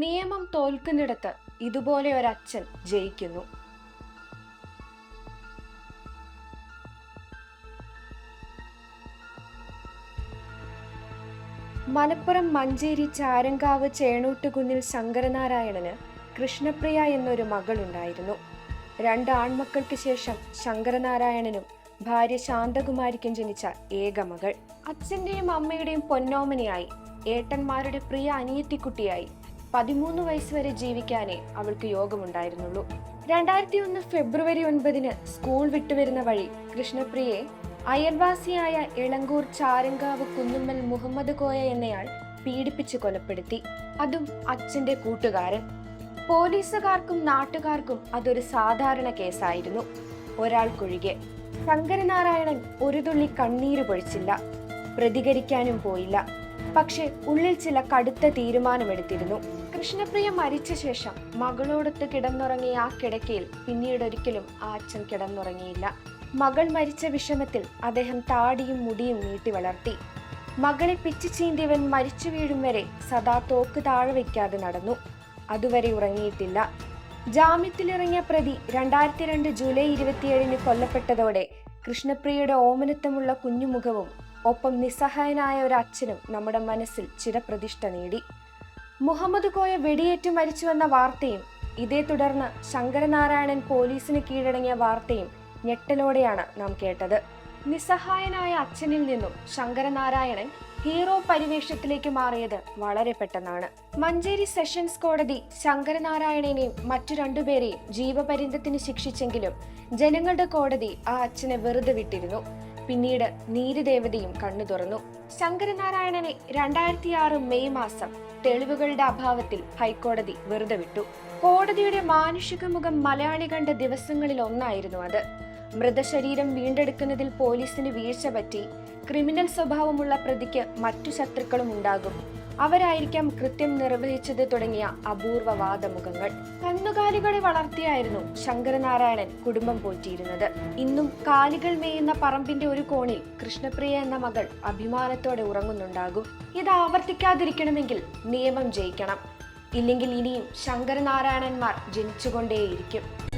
നിയമം തോൽക്കുന്നിടത്ത് ഇതുപോലെ ഒരച്ഛൻ ജയിക്കുന്നു. മലപ്പുറം മഞ്ചേരി ചാരങ്കാവ് ചേണൂട്ടുകുന്നിൽ ശങ്കരനാരായണന് കൃഷ്ണപ്രിയ എന്നൊരു മകളുണ്ടായിരുന്നു. രണ്ട് ആൺമക്കൾക്ക് ശേഷം ശങ്കരനാരായണനും ഭാര്യ ശാന്തകുമാരിക്കും ജനിച്ച ഏക മകൾ. അച്ഛന്റെയും അമ്മയുടെയും പൊന്നോമനയായി ഏട്ടന്മാരുടെ പ്രിയ അനിയത്തിക്കുട്ടിയായി പതിമൂന്ന് വയസ്സ് വരെ ജീവിക്കാനേ അവൾക്ക് യോഗമുണ്ടായിരുന്നുള്ളൂ. രണ്ടായിരത്തി ഒന്ന് ഫെബ്രുവരി ഒൻപതിന് സ്കൂൾ വിട്ടുവരുന്ന വഴി കൃഷ്ണപ്രിയയെ അയൽവാസിയായ ഇളങ്കൂർ ചാരങ്കാവ് കുന്നുമ്മൽ മുഹമ്മദ് കോയ എന്നയാൾ പീഡിപ്പിച്ച് കൊലപ്പെടുത്തി. അതും അച്ഛന്റെ കൂട്ടുകാരൻ. പോലീസുകാർക്കും നാട്ടുകാർക്കും അതൊരു സാധാരണ കേസായിരുന്നു. ഒരാൾക്കൊഴികെ. ശങ്കരനാരായണൻ ഒരു തുള്ളി കണ്ണീര് പൊഴിച്ചില്ല. പ്രതികരിക്കാനും പോയില്ല. പക്ഷെ ഉള്ളിൽ ചില കടുത്ത തീരുമാനമെടുത്തിരുന്നു. കൃഷ്ണപ്രിയ മരിച്ച ശേഷം മകളോടൊത്ത് കിടന്നുറങ്ങിയ ആ കിടക്കയിൽ പിന്നീട് ഒരിക്കലും ആ അച്ഛൻ കിടന്നുറങ്ങിയില്ല. മകൾ മരിച്ച വിഷമത്തിൽ അദ്ദേഹം താടിയും മുടിയും നീട്ടി വളർത്തി. മകളെ പിച്ചു ചീന്തിയവൻ മരിച്ചു വീഴും വരെ സദാ തോക്ക് താഴെ വയ്ക്കാതെ നടന്നു. അതുവരെ ഉറങ്ങിയിട്ടില്ല. ജാമ്യത്തിലിറങ്ങിയ പ്രതി രണ്ടായിരത്തി രണ്ട് ജൂലൈ ഇരുപത്തിയേഴിന് കൊല്ലപ്പെട്ടതോടെ കൃഷ്ണപ്രിയയുടെ ഓമനത്വമുള്ള കുഞ്ഞുമുഖവും ഒപ്പം നിസ്സഹായനായ ഒരു അച്ഛനും നമ്മുടെ മനസ്സിൽ ചിരപ്രതിഷ്ഠ നേടി. മുഹമ്മദ് കോയ വെടിയേറ്റ് മരിച്ചുവെന്ന വാർത്തയും ഇതേ തുടർന്ന് ശങ്കരനാരായണൻ പോലീസിന് കീഴടങ്ങിയ വാർത്തയും ഞെട്ടലോടെയാണ് നാം കേട്ടത്. നിസ്സഹായനായ അച്ഛനിൽ നിന്നും ശങ്കരനാരായണൻ ഹീറോ പരിവേഷത്തിലേക്ക് മാറിയത് വളരെ പെട്ടെന്നാണ്. മഞ്ചേരി സെഷൻസ് കോടതി ശങ്കരനാരായണനെയും മറ്റു രണ്ടുപേരെയും ജീവപര്യന്തത്തിന് ശിക്ഷിച്ചെങ്കിലും ജനങ്ങളുടെ കോടതി ആ അച്ഛനെ വെറുതെ വിട്ടിരുന്നു. പിന്നീട് നീതിദേവതയും കണ്ണു തുറന്നു. ശങ്കരനാരായണനെ രണ്ടായിരത്തി ആറ് മെയ് മാസം തെളിവുകളുടെ അഭാവത്തിൽ ഹൈക്കോടതി വെറുതെ വിട്ടു. കോടതിയുടെ മാനുഷിക മുഖം മലയാളി കണ്ട ദിവസങ്ങളിൽ ഒന്നായിരുന്നു അത്. മൃതശരീരം വീണ്ടെടുക്കുന്നതിൽ പോലീസിന് വീഴ്ച പറ്റി ക്രിമിനൽ സ്വഭാവമുള്ള പ്രതിക്ക് മറ്റു ശത്രുക്കളും ഉണ്ടാകും. അവരായിരിക്കാം കൃത്യം നിർവഹിച്ചത് തുടങ്ങിയ അപൂർവ വാദമുഖങ്ങൾ കന്നുകാലികളെ വളർത്തിയായിരുന്നു ശങ്കരനാരായണൻ കുടുംബം പോറ്റിയിരുന്നത്. ഇന്നും കാലികൾ മേയുന്ന പറമ്പിന്റെ ഒരു കോണിൽ കൃഷ്ണപ്രിയ എന്ന മകൾ അഭിമാനത്തോടെ ഉറങ്ങുന്നുണ്ടാകും. ഇത് ആവർത്തിക്കാതിരിക്കണമെങ്കിൽ നിയമം ജയിക്കണം. ഇല്ലെങ്കിൽ ഇനിയും ശങ്കരനാരായണന്മാർ ജനിച്ചുകൊണ്ടേയിരിക്കും.